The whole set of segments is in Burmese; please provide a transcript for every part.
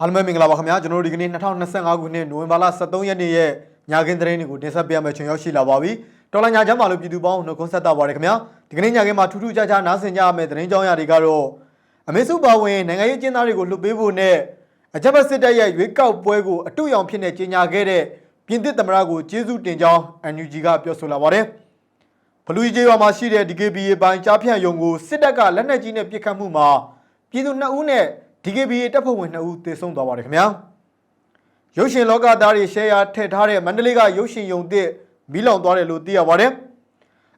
အားလုံးပဲမင်္ဂလာပါခင်ဗျာကျွန်တော်တို့ဒီကနေ့2025ခုနှစ်နိုဝင်ဘာလ23ရက်နေ့ရဲ့ညခင်းသတင်းတွေကိုတင်ဆက်ပေးရမယ့်ချိန်ရောက်ရှိလာပါပြီတော်လိုင်းညချမ်းပါလို့ပြည်သူပေါင်းနှုတ်ခွန်းဆက်တာပါတယ်ခင်ဗျာဒီကနေ့ညခင်းမှာထူးထူးခြားခြားနားဆင်ကြရမယ့်သတင်းကြောင်းရာတွေကတော့အမေစုပါဝင်နိုင်ငံရေးကျင်းသားတွေကိုလွှတ်ပေးဖို့နဲ့အကြမ်းဖက်စစ်တပ်ရဲ့ရွေးကောက်ပွဲကိုအတူရောင်ဖြစ်နေကြေညာခဲ့တဲ့ပြင်သစ်သမ္မတကိုကျေးဇူးတင်ကြောင်း NUG ကပြောဆိုလာပါတယ်ဘလူးကြီးရွာမှာရှိတဲ့ DKBA ပိုင်းကြားဖြန့်ယုံကိုစစ်တပ်ကလက်နက်ကြီးနဲ့ပစ်ခတ်မှုမှာပြည်သူ2ဦးနဲ့ DKBA တပ်ဖွဲ့ဝင်2ဦးသေဆုံးသွားပါတယ်ခင်ဗျာရုပ်ရှင်လောကသားတွေ share ထည့်ထားတဲ့မန္တလေးကရုပ်ရှင်ယုံတစ်မီးလောင်သွားတယ်လို့သိရပါတယ်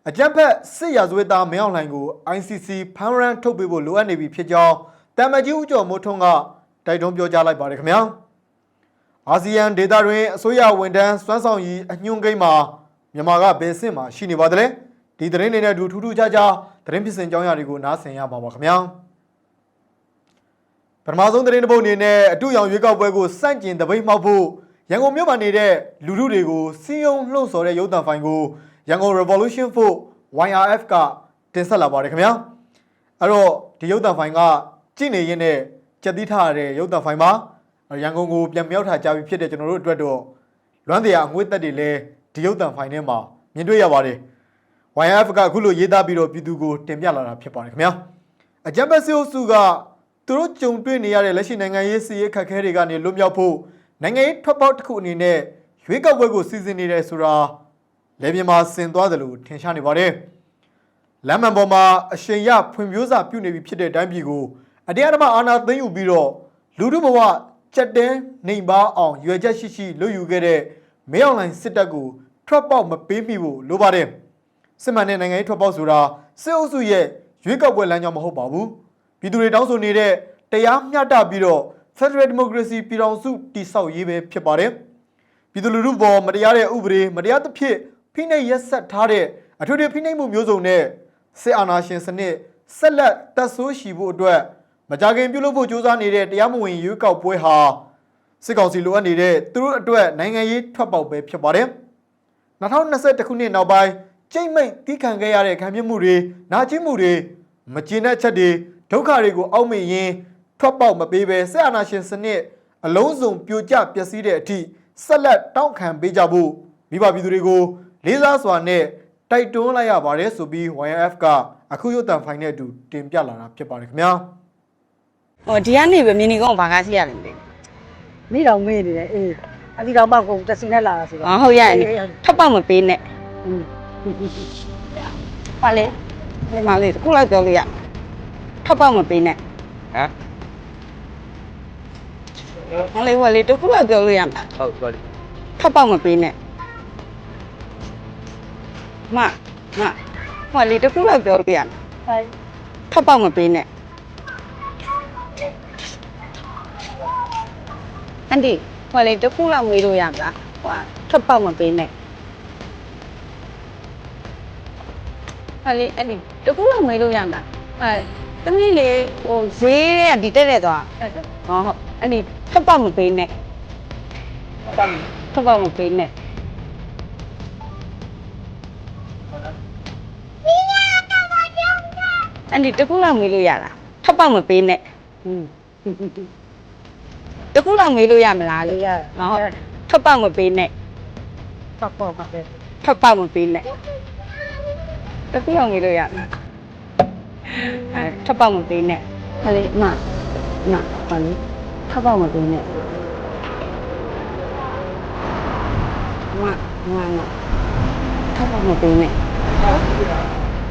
အကြက်ဖက်စစ်ရာဇဝတ်သားမင်းအောင်လှိုင်ကို ICC ဖမ်းရန်ထုတ်ပေးဖို့လိုအပ်နေပြီဖြစ်ကြောင်းတမ္မကြီးဦးကျော်မိုးထွန်းကတိုက်တွန်းပြောကြားလိုက်ပါတယ်ခင်ဗျာအာဆီယံဒေသတွင်အစိုးရဝန်ထမ်းစွမ်းဆောင်ရည်အညွှန်းကိန်းမှာမြန်မာကဘယ်အဆင့်မှာရှိနေပါသလဲဒီသတင်းတွေနဲ့အတူထူးထူးခြားခြားသတင်းဖြစ်စဉ်ကြောင်းရာတွေကိုနားဆင်ရပါပါခင်ဗျာ ပထမဆုံးသတင်းတစ်ပုဒ်အနေနဲ့အတူရောင်ရွေးကောက်ပွဲကိုစန့်ကျင်တပိတ်မှောက်ဖို့ရန်ကုန်မြို့မှာနေတဲ့လူထုတွေကိုစီယုံလှုံ့ဆော်တဲ့ရုပ်သံဖိုင်ကိုရန်ကုန် Revolution ဖို့ YRF ကတင်ဆက်လာပါတယ်ခင်ဗျာအဲ့တော့ဒီရုပ်သံဖိုင်ကကြည့်နေရင်းနဲ့ကြက်သီးထားရတဲ့ရုပ်သံဖိုင်မှာရန်ကုန်ကိုပြန်မြောက်ထားကြပြီဖြစ်တဲ့ကျွန်တော်တို့အတွက်တော့လွမ်းတရားအငွေ့သက်တွေလည်းဒီရုပ်သံဖိုင်ထဲမှာမြင်တွေ့ရပါတယ် YF ကအခုလိုရေးသားပြီးတော့ပြည်သူကိုတင်ပြလာတာဖြစ်ပါတယ်ခင်ဗျာအကြံပတ်စီအုပ်စုက သူတို့ကြုံတွေ့နေရတဲ့လက်ရှိနိုင်ငံရေးစီးရေးခက်ခဲတွေကနေလွတ်မြောက်ဖို့နိုင်ငံရေးထွက်ပေါက်တစ်ခုအနေနဲ့ရွေးကောက်ပွဲကိုစီစဉ်နေတယ်ဆိုတာလေပြင်းမှာဆင်သွားတယ်လို့ထင်ရှားနေပါတယ်လမ်းမန်ပေါ်မှာအရှိန်ရဖွံ့ဖြိုးစာပြုနေပြီဖြစ်တဲ့အတိုင်းပြည်ကိုအတရားဓမ္မအာဏာသိမ်းယူပြီးတော့လူထုဘဝကြက်တဲနှိမ်ပါအောင်ရွယ်ချက်ရှိရှိလွတ်ယူခဲ့တဲ့မင်းအောင်လှိုင်စစ်တပ်ကိုထွက်ပေါက်မပေးမိဖို့လိုပါတယ်စစ်မှန်တဲ့နိုင်ငံရေးထွက်ပေါက်ဆိုတာစစ်အုပ်စုရဲ့ရွေးကောက်ပွဲလမ်းကြောင်းမဟုတ်ပါဘူး ပြည်သူတွေတောင်းဆိုနေတဲ့တရားမျှတပြီးတော့ Federal Democracy ပြည်ထောင်စုတည်ဆောက်ရေးပဲဖြစ်ပါတယ်ပြည်သူလူထုပေါ်မတရားတဲ့ဥပဒေမတရားသဖြင့်ဖိနှိပ်ရက်ဆက်ထားတဲ့အထွေထွေဖိနှိပ်မှုမျိုးစုံနဲ့စစ်အာဏာရှင်စနစ်ဆက်လက်တပ်ဆိုးရှိဖို့အတွက်မကြခင်ပြုလုပ်ဖို့ကြိုးစားနေတဲ့တရားမဝင်ရွေးကောက်ပွဲဟာစစ်ကောင်စီလိုအပ်နေတဲ့သူတို့အတွက်နိုင်ငံရေးထွက်ပေါက်ပဲဖြစ်ပါတယ်2021ခုနှစ်နောက်ပိုင်းကြိတ်မိတ်တီးခံခဲ့ရတဲ့ခံပြမှုတွေနာကျင်မှုတွေမကျေနပ်ချက်တွေ ဒုက္ခတွေကိုအောက်မေ့ရင်းထွက်ပေါက်မပေးဘဲဆက်အာဏာရှင်စနစ်အလုံးစုံပြိုကျပျက်စီးတဲ့အထိဆက်လက်တောင်းခံပေးကြဖို့မိဘပြည်သူတွေကိုလေးစားစွာနဲ့တိုက်တွန်းလိုက်ရပါတယ်ဆိုပြီး YF ကအခုရုပ်တံဖိုင်နဲ့အတူတင်ပြလာတာဖြစ်ပါတယ်ခင်ဗျာဟိုဒီကနေပဲမြင်းနေကောင်ဘာကားစီရတယ်မသိမိတော်မေးနေတယ်အေးအဒီတော်မောက်ကိုတဆင်းနဲ့လာတာဆိုဘူးတော့ဟောဟုတ်ရတယ်ထပ်ပေါက်မပေးနဲ့อืมပါလေဒီမှာလေခုလိုက်ပြောလို့ရ ထပ်ပေါက်မပေးနဲ့ဟမ်ဟောလေဟောလေတခုလိုက်ပြောလို့ရမှာဟုတ်ပါလိထပ်ပေါက်မပေးနဲ့မမဟောလေတခုလိုက်ပြောလို့ရမှာဟိုင်ထပ်ပေါက်မပေးနဲ့အန်ဒီဟောလေတခုလောက်မေးလို့ရမလားဟောထပ်ပေါက်မပေးနဲ့ဟောလေအန်ဒီတခုလောက်မေးလို့ရမလားအဲ တမီးလေဟိုဈေးတဲ့ကဒီတက်တက်သွားဟောဟုတ်အန်ဒီထပ်ပေါက်မပေးနဲ့ထပ်ပေါက်မပေးနဲ့အန်ဒီတခုလောက်မေးလို့ရလားထပ်ပေါက်မပေးနဲ့อืมတခုလောက်မေးလို့ရမလားလေလို့ရဟုတ်ထပ်ပေါက်မပေးနဲ့ပတ်ပေါ်ပါပဲဖတ်ပေါက်မပေးနဲ့တခုအောင်ကြီးလို့ရမယ် အဲထပ်ပေါက်မပေးနဲ့ဟဲ့လေမမဟဲ့လေထပ်ပေါက်မပေးနဲ့မမမထပ်ပေါက်မပေးနဲ့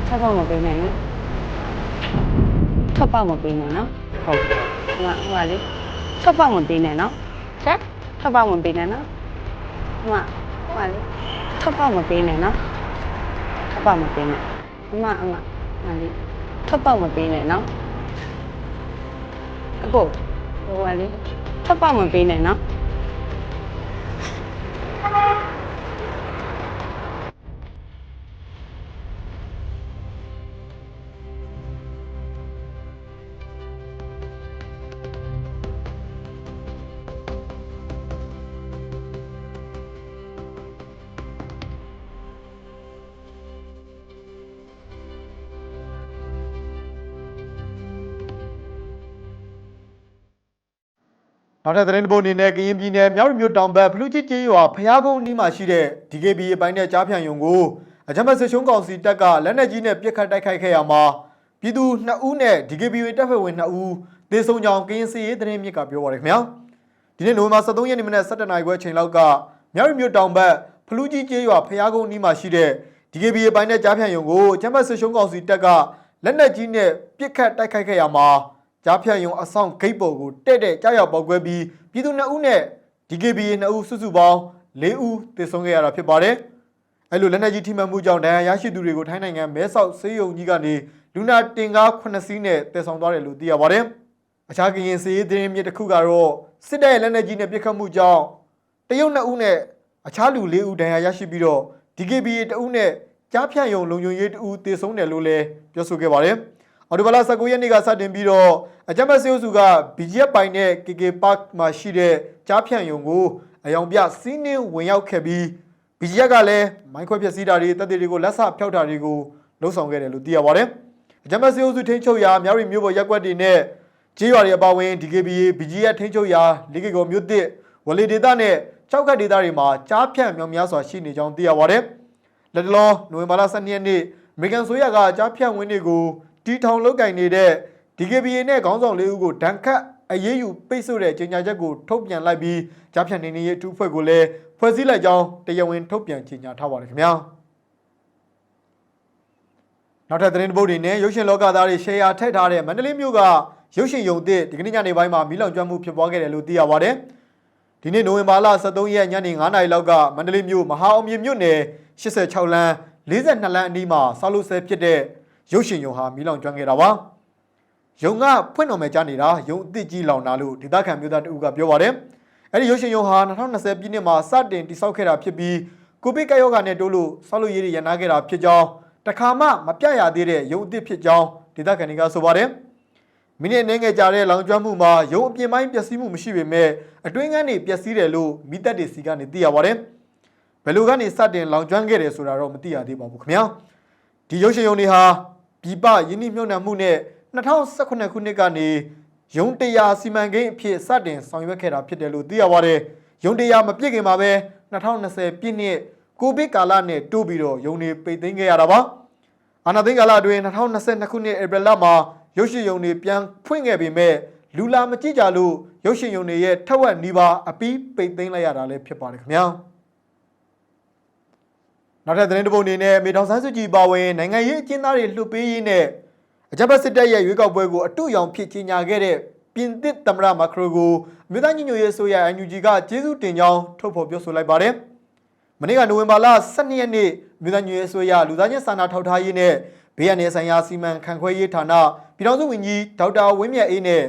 ထပ်ပေါက်မပေးနဲ့နော်ထပ်ပေါက်မပေးနဲ့နော်ဟုတ်ဟိုဟိုလေထပ်ပေါက်မပေးနဲ့နော်ချက်ထပ်ပေါက်မပေးနဲ့နော်ဟိုဟိုလေထပ်ပေါက်မပေးနဲ့နော်ထပ်ပေါက်မပေးနဲ့အမအမမလေး ထပ်ပေါက်မပေးနဲ့နော်အကိုဟိုကလေထပ်ပေါက်မပေးနဲ့နော် က်ထပ်သတင်းတစ်ပုဒ်အနေနဲ့ကရင်ပြည်နယ်မြောက်ရီမြို့တောင်ဘက်ဖလူချစ်ကျေးရွာဖျားကုန်းနီးမှာရှိတဲ့ DKB အပိုင်းနဲ့ကြားဖြန့်ယုံကိုအကြမ်းဖက်စစ်ရှုံးကောင်စီတပ်ကလက်နက်ကြီးနဲ့ပစ်ခတ်တိုက်ခိုက်ခဲ့ရမှာပြည်သူ2ဦးနဲ့ DKB ဝင်တပ်ဖွဲ့ဝင်2ဦးသေဆုံးကြောင်းကရင်စီရေးသတင်းမြစ်ကပြောပါရခင်ဗျာဒီနေ့နိုဝင်ဘာ23ရက်နေ့မနက်7:00နာရီခွဲအချိန်လောက်ကမြောက်ရီမြို့တောင်ဘက်ဖလူကြီးကျေးရွာဖျားကုန်းနီးမှာရှိတဲ့ DKB အပိုင်းနဲ့ကြားဖြန့်ယုံကိုအကြမ်းဖက်စစ်ရှုံးကောင်စီတပ်ကလက်နက်ကြီးနဲ့ပစ်ခတ်တိုက်ခိုက်ခဲ့ရမှာ ကြားဖြတ်ယုံအဆောင်ဂိတ်ပေါ်ကိုတဲ့တဲ့ကြားရောက်ပေါက်ကွဲပြီးပြည်သူ2ဦးနဲ့ DKB 2ဦးစုစုပေါင်း4ဦးသေဆုံးခဲ့ရတာဖြစ်ပါတယ်။အဲလိုလက်နက်ကြီးထိမှန်မှုကြောင့်ဒဏ်ရာရရှိသူတွေကိုထိုင်းနိုင်ငံမဲဆောက်ဆေးရုံကြီးကနေလူနာတင်ကား9စီးနဲ့တည်ဆောင်သွားတယ်လို့သိရပါတယ်။အခြားကရင်စီရေးသတင်းမြစ်တစ်ခုကတော့စစ်တပ်ရဲ့လက်နက်ကြီးနဲ့ပစ်ခတ်မှုကြောင့်တရုတ်2ဦးနဲ့အခြားလူ4ဦးဒဏ်ရာရရှိပြီးတော့ DKB 2ဦးနဲ့ကြားဖြတ်ယုံလုံခြုံရေး2ဦးသေဆုံးတယ်လို့လည်းပြောဆိုခဲ့ပါတယ်။ အော်တိုဘလာ19ရက်နေ့ကစတင်ပြီးတော့အကြမ်းဖက်စစ်အုပ်စုက BGF ပိုင်နဲ့ KK Park မှာရှိတဲ့ကြားဖြန့်ယုံကိုအယောင်ပြစီးနှင်းဝင်ရောက်ခဲ့ပြီး BGF ကလည်းမိုင်းခွဲဖျက်ဆီးတာတွေတပ်တွေတွေကိုလက်ဆဖျောက်တာတွေကိုလှုံ့ဆော်ခဲ့တယ်လို့သိရပါတယ်။အကြမ်းဖက်စစ်အုပ်စုထိန်းချုပ်ရာမြောက်ရီမြို့ပေါ်ရက်ကွက်တွေနဲ့ကျေးရွာတွေအပါအဝင် DKBA BGF ထိန်းချုပ်ရာလေးကေကောမြို့တစ်ဝလီဒေသနဲ့ကြောက်ခတ်ဒေသတွေမှာကြားဖြန့်မြောင်များစွာရှိနေကြောင်းသိရပါတယ်။လက်တလောနိုဝင်ဘာလ12ရက်နေ့အမေရိကန်ဆိုရကကြားဖြတ်ဝင်းတွေကို တီထောင်လုတ်ကင်နေတဲ့ DKBA နဲ့ခေါင်းဆောင်လေးဦးကိုဒဏ်ခတ်အရေးယူပိတ်ဆို့တဲ့ကြေညာချက်ကိုထုတ်ပြန်လိုက်ပြီးကြားဖြတ်နေနေရေးအထူးဖွဲ့ကိုလည်းဖွဲ့စည်းလိုက်ကြောင်းတရားဝင်ထုတ်ပြန်ကြေညာထားပါတယ်ခင်ဗျာနောက်ထပ်သတင်းတစ်ပုဒ်တွေနဲ့ရုပ်ရှင်လောကသားတွေရှယ်ယာထည့်ထားတဲ့မန္တလေးမြို့ကရုပ်ရှင်ယုံသစ်ဒီကနေ့ညနေပိုင်းမှာမီးလောင်ကျွမ်းမှုဖြစ်ပွားခဲ့တယ်လို့သိရပါတယ်ဒီနေ့နိုဝင်ဘာလ23ရက်ညနေ9:00နာရီလောက်ကမန္တလေးမြို့မဟာအောင်မြေမြို့နယ်86လမ်း42လမ်းအနီးမှာဆောက်လုပ်ဆဲဖြစ်တဲ့ ရုပ်ရှင်ယုံဟာမီးလောင်ကျွမ်းခဲ့တာပါ။ယုံကဖွင့်တော်မယ်ကြားနေတာယုံအစ်စ်ကြီးလောင်တာလို့ဒေသခံမျိုးသားတဦးကပြောပါတယ်။အဲဒီရုပ်ရှင်ယုံဟာ2020ပြည့်နှစ်မှာစတင်တည်ဆောက်ခဲ့တာဖြစ်ပြီးကိုဗစ်ကပ်ရောဂါနဲ့တိုးလို့ဆောက်လုပ်ရေးတွေရန်နာခဲ့တာဖြစ်ကြောင်းတခါမှမပြရသေးတဲ့ယုံအစ်စ်ဖြစ်ကြောင်းဒေသခံတွေကဆိုပါတယ်။မိနစ်အနည်းငယ်ကြာတဲ့လောင်ကျွမ်းမှုမှာရုံအပြင်ပိုင်းပျက်စီးမှုမရှိပေမဲ့အတွင်းကန်းတွေပျက်စီးတယ်လို့မိသက်တွေစီကနေသိရပါတယ်။ဘယ်လိုကနေစတင်လောင်ကျွမ်းခဲ့တယ်ဆိုတာတော့မသိရသေးပါဘူးခင်ဗျာ။ဒီရုပ်ရှင်ရုံတွေဟာ ပြည်ပယင်းနှိမ့်မြုံနှံမှုနဲ့2018ခုနှစ်ကနေရုံတရားစီမံကိန်းအဖြစ်စတင်ဆောင်ရွက်ခဲ့တာဖြစ်တယ်လို့သိရပါတယ်။ရုံတရားမပြည့်ခင်မှာပဲ2020ပြည့်နှစ်ကိုဗစ်ကာလနဲ့တိုးပြီးတော့ရုံတွေပိတ်သိမ်းခဲ့ရတာပါ။အာနာသိန်းကာလအတွင်း2022ခုနှစ်ဧပြီလမှာရုပ်ရှင်ယုံတွေပြန်ဖွင့်ခဲ့ပေမဲ့လူလာမကြည့်ကြလို့ရုပ်ရှင်ယုံတွေရဲ့ထက်ဝက်နီးပါးအပီးပိတ်သိမ်းလိုက်ရတာလည်းဖြစ်ပါတယ်ခင်ဗျာ နောက်ထပ်သတင်းတစ်ပုဒ်အနေနဲ့မေထောင်ဆန်းစုကြည်ပါဝင်နိုင်ငံရေးအကျဉ်းသားတွေလှုပ်ပေးရေးနဲ့အကြမ်းဖက်စစ်တပ်ရဲ့ရွေးကောက်ပွဲကိုအတုရောင်ဖြစ်ကြီးညာခဲ့တဲ့ပြင်သစ်သမ္မတမခရိုကိုအမျိုးသားညီညွတ်ရေးအစိုးရ NUG ကကျေးဇူးတင်ကြောင်းထုတ်ဖော်ပြောဆိုလိုက်ပါတယ်။မနေ့ကနိုဝင်ဘာလ12ရက်နေ့မြို့သားညွေအစိုးရလူသားချင်းစာနာထောက်ထားရေးနဲ့ဘေးရန်နယ်ဆိုင်ရာစီမံခန့်ခွဲရေးဌာနပြည်ထောင်စုဝန်ကြီးဒေါက်တာဝင်းမြတ်အေးနဲ့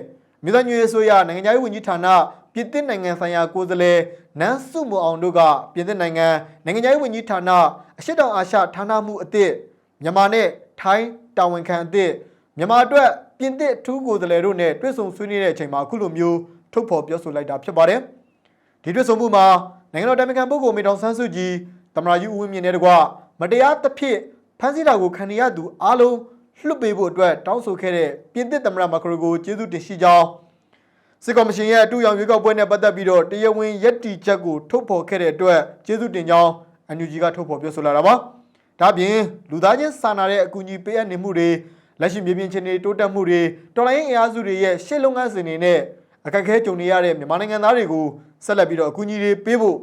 မြို့သားညွေအစိုးရနိုင်ငံခြားရေးဝန်ကြီးဌာနပြည်သစ်နိုင်ငံဆိုင်ရာကိုယ်စားလှယ်နန်းစုမအောင်တို့ကပြည်သစ်နိုင်ငံနိုင်ငံခြားရေးဝန်ကြီးဌာန အရှိတောင်အာရှဌာနမှုအသစ်မြန်မာနဲ့ထိုင်းတာဝန်ခံအသစ်မြန်မာအတွက်ပြင်သစ်အထူးကိုယ်စားလှယ်တို့နဲ့တွေ့ဆုံဆွေးနွေးတဲ့အချိန်မှာအခုလိုမျိုးထုတ်ဖော်ပြောဆိုလိုက်တာဖြစ်ပါတယ်။ဒီတွေ့ဆုံမှုမှာနိုင်ငံတော်တိုင်ပင်ခံပုဂ္ဂိုလ်မေတောင်ဆန်းစုကြည်သမ္မတကြီးဦးဝင်းမြင့်နဲ့တကွမတရားသဖြင့်ဖမ်းဆီးတာကိုခံရသူအားလုံးလွှတ်ပေးဖို့အတွက်တောင်းဆိုခဲ့တဲ့ပြင်သစ်သမ္မတမခရိုကိုကျေးဇူးတင်ရှိကြောင်းစစ်ကော်မရှင်ရဲ့အတူရောင်ရွေးကောက်ပွဲနဲ့ပတ်သက်ပြီးတော့တရားဝင်ယက်တီချက်ကိုထုတ်ဖော်ခဲ့တဲ့အတွက်ကျေးဇူးတင်ကြောင်း NUG ကထုတ်ဖော်ပြောဆိုလာတာပါ။ဒါ့အပြင်လူသားချင်းစာနာတဲ့အကူအညီပေးအပ်နေမှုတွေလက်ရှိမြေပြင်ချင်းတွေတိုးတက်မှုတွေတော်လိုင်းအင်အားစုတွေရဲ့ရှေ့လုပ်ငန်းစဉ်တွေနဲ့အခက်အခဲကြုံနေရတဲ့မြန်မာနိုင်ငံသားတွေကိုဆက်လက်ပြီးတော့အကူအညီတွေပေးဖို့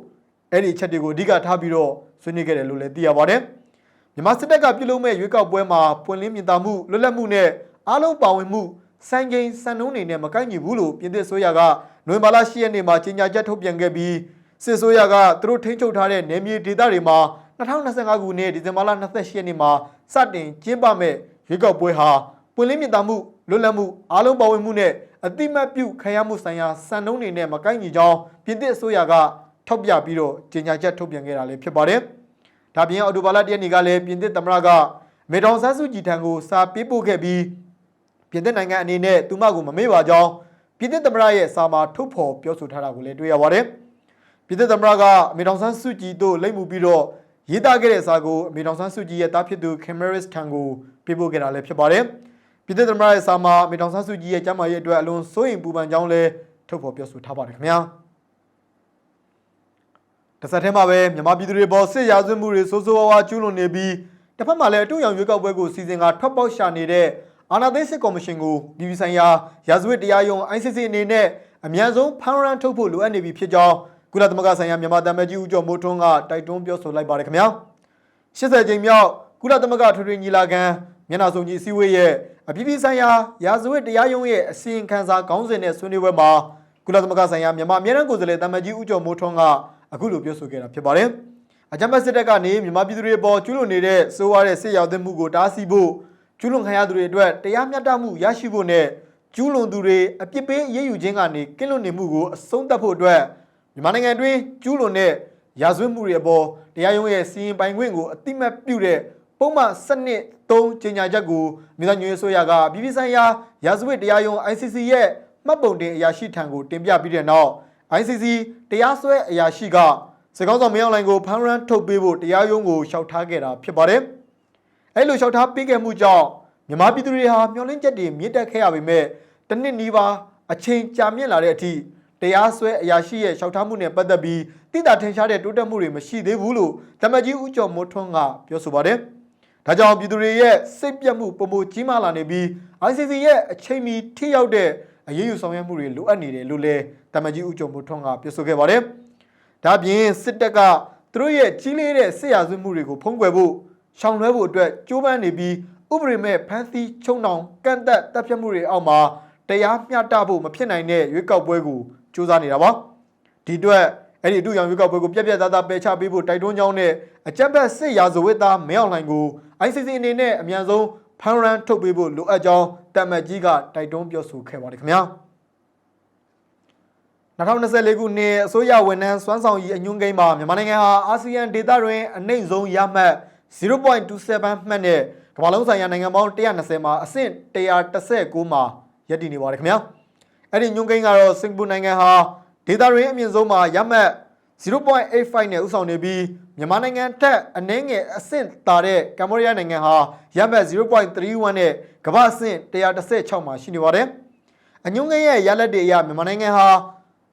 အဲ့ဒီအချက်တွေကိုအဓိကထားပြီးတော့ဆွေးနွေးခဲ့တယ်လို့လည်းသိရပါတယ်။မြန်မာစစ်တပ်ကပြုလုပ်မဲ့ရွေးကောက်ပွဲမှာပွင့်လင်းမြင်သာမှုလွတ်လပ်မှုနဲ့အားလုံးပါဝင်မှုစံချိန်စံနှုန်းတွေနဲ့မကိုက်ညီဘူးလို့ပြင်သစ်ဆိုရကနိုဝင်ဘာလ10ရက်နေ့မှာကြေညာချက်ထုတ်ပြန်ခဲ့ပြီး စစ်ဆိုရကသူတို့ထိန်းချုပ်ထားတဲ့နယ်မြေဒေသတွေမှာ2025ခုနှစ်ဒီဇင်ဘာလ28ရက်နေ့မှာစတင်ကျင်းပမဲ့ရွေးကောက်ပွဲဟာပွင့်လင်းမြင်သာမှုလွတ်လပ်မှုအားလုံးပါဝင်မှုနဲ့အတိမတ်ပြုခံရမှုဆိုင်ရာစံနှုန်းတွေနဲ့မကိုက်ညီကြောင်းပြင်သစ်အစိုးရကထောက်ပြပြီးတော့ကြေညာချက်ထုတ်ပြန်ခဲ့တာလည်းဖြစ်ပါတယ်။ဒါပြင်အော်တိုဘာလတရက်နေ့ကလည်းပြင်သစ်သမ္မတကမေဒေါန်ဆန်းစုကြည်ထံကိုစာပေးပို့ခဲ့ပြီးပြင်သစ်နိုင်ငံအနေနဲ့သူမကိုမမေ့ပါကြောင်းပြင်သစ်သမ္မတရဲ့စာမှာထုတ်ဖော်ပြောဆိုထားတာကိုလည်းတွေ့ရပါတယ်။ ပြင်သစ်သမ္မတကအမေဒေါန်ဆန်းစုကြည်တို့လိမ့်မှုပြီးတော့ရေးသားခဲ့တဲ့စာကိုအမေဒေါန်ဆန်းစုကြည်ရဲ့တားဖြစ်သူကင်မရစ်ထံကိုပေးပို့ခဲ့တာလည်းဖြစ်ပါတယ်။ပြည်သူ့သမ္မတရဲ့စာမှာအမေတောင်ဆန်းစုကြည်ရဲ့ကျမ်းမာရေးအတွက်အလွန်စိုးရိမ်ပူပန်ကြောင်းလည်းထုတ်ဖော်ပြောဆိုထားပါတယ်ခင်ဗျာတစ်ဆက်တည်းမှာပဲမြန်မာပြည်သူတွေပေါ်စစ်ရာဇဝတ်မှုတွေစိုးစိုးဝါးဝါကျူးလွန်နေပြီးတစ်ဖက်မှာလည်းအတူရောင်ရွေးကောက်ပွဲကိုစီစဉ်ကထွက်ပေါက်ရှာနေတဲ့အာဏာသိမ်းစစ်ကော်မရှင်ကိုပြည်ပဆိုင်ရာရာဇဝတ်တရားရုံး ICC အနေနဲ့အမြန်ဆုံးဖမ်းရန်ထုတ်ဖို့လိုအပ်နေပြီဖြစ်ကြောင်း ကုလသမဂ္ဂဆိုင်ရာမြန်မာတမန်ကြီးဦးကျော်မိုးထွန်းကတိုက်တွန်းပြောဆိုလိုက်ပါတယ်ခင်ဗျာ80ကြိမ်မြောက်ကုလသမဂ္ဂထွေထွေညီလာခံမျက်နှာစုံကြီးအစည်းအဝေးရဲ့အပြည်ပြည်ဆိုင်ရာရာဇဝတ်တရားရုံးရဲ့အစီရင်ခံစာခေါင်းစဉ်နဲ့ဆွေးနွေးပွဲမှာကုလသမဂ္ဂဆိုင်ရာမြန်မာအမြဲတမ်းကိုယ်စားလှယ်တမန်ကြီးဦးကျော်မိုးထွန်းကအခုလိုပြောဆိုခဲ့တာဖြစ်ပါတယ်။အကြမ်းဖက်စစ်တပ်ကနေမြန်မာပြည်သူတွေပေါ်ကျူးလွန်နေတဲ့စိုးရတဲ့စစ်ရောက်တဲ့မှုကိုတားဆီးဖို့ကျူးလွန်ခံရသူတွေအတွက်တရားမျှတမှုရရှိဖို့နဲ့ကျူးလွန်သူတွေအပြစ်ပေးအရေးယူခြင်းကနေကင်းလွတ်နေမှုကိုအဆုံးသတ်ဖို့အတွက် မြန်မာနိုင်ငံတွင်းကျူးလွန်တဲ့ရာဇဝတ်မှုတွေအပေါ်တရားရုံးရဲ့စီရင်ပိုင်ခွင့်ကိုအတိမတ်ပြုတဲ့ပုံမှန်စနစ်၃ကြေညာချက်ကိုမြို့သားညွေဆိုရကပြည်ပဆိုင်ရာရာဇဝတ်တရားရုံး ICC ရဲ့မှတ်ပုံတင်အရာရှိထံကိုတင်ပြပြီးတဲ့နောက် ICC တရားစွဲအရာရှိကစကောင်းဆောင်မင်းအောင်လှိုင်ကိုဖမ်းရန်ထုတ်ပေးဖို့တရားရုံးကိုလျှောက်ထားခဲ့တာဖြစ်ပါတယ်။အဲလိုလျှောက်ထားပေးခဲ့မှုကြောင့်မြန်မာပြည်သူတွေဟာမျှော်လင့်ချက်တွေမြင့်တက်ခဲ့ရပေမဲ့တစ်နှစ်နီးပါးအချိန်ကြာမြင့်လာတဲ့အထိ တရားစွဲအရာရှိရဲ့လျှောက်ထားမှုနဲ့ပတ်သက်ပြီးတိတာထင်ရှားတဲ့တိုးတက်မှုတွေမရှိသေးဘူးလို့တမန်ကြီးဦးကျော်မိုးထွန်းကပြောဆိုပါတယ်။ဒါကြောင့်ပြည်သူတွေရဲ့စိတ်ပြတ်မှုပုံမကြီးမားလာနေပြီး ICC ရဲ့အချိန်မီထိရောက်တဲ့အရေးယူဆောင်ရွက်မှုတွေလိုအပ်နေတယ်လို့လည်းတမန်ကြီးဦးကျော်မိုးထွန်းကပြောဆိုခဲ့ပါတယ်။ဒါ့အပြင်စစ်တပ်ကသူတို့ရဲ့ကြီးလေးတဲ့စစ်ရာဇဝတ်မှုတွေကိုဖုံးကွယ်ဖို့ရှောင်လွှဲဖို့အတွက်ကြိုးပမ်းနေပြီးဥပဒေမဲ့ဖမ်းဆီးချုံနှောင်ကန့်သက်တပ်ဖြတ်မှုတွေအောက်မှာတရားမျှတဖို့မဖြစ်နိုင်တဲ့ရွေးကောက်ပွဲကို စူးစမ်းနေတာပါဒီအတွက်အဲ့ဒီအတူရောင်ရွေးကောက်ပွဲကိုပြက်ပြက်သားသားပယ်ချပေးဖို့တိုက်တွန်းကြောင်းနဲ့အကြက်ဘက်စစ်ရာဇဝတ်သားမဲအောင်လှိုင်ကို ICC အနေနဲ့အမြန်ဆုံးဖမ်းရန်ထုတ်ပေးဖို့လိုအပ်ကြောင်းတမတ်ကြီးကတိုက်တွန်းပြောဆိုခဲ့ပါတယ်ခင်ဗျာ2024ခုနှစ်အစိုးရဝန်ထမ်းစွမ်းဆောင်ရည်အညွှန်းကိန်းမှာမြန်မာနိုင်ငံဟာအာဆီယံဒေသတွင်အနှိမ့်ဆုံးရမှတ်0.27မှတ်နဲ့ကမ္ဘာလုံးဆိုင်ရာနိုင်ငံပေါင်း120မှာအဆင့်119မှာရပ်တည်နေပါတယ်ခင်ဗျာ အဲ့ဒီညွှန်းကိန်းကတော့စင်ကာပူနိုင်ငံဟာဒေသတွင်အမြင့်ဆုံးမှာရမှတ်0.85နဲ့ဥဆောင်နေပြီးမြန်မာနိုင်ငံထက်အနည်းငယ်အဆင့်သာတဲ့ကမ္ဘောဒီးယားနိုင်ငံဟာရမှတ်0.31နဲ့ကမ္ဘာအဆင့်116မှာရှိနေပါတယ်အညွှန်းကိန်းရဲ့ရလက်တွေအရမြန်မာနိုင်ငံဟာ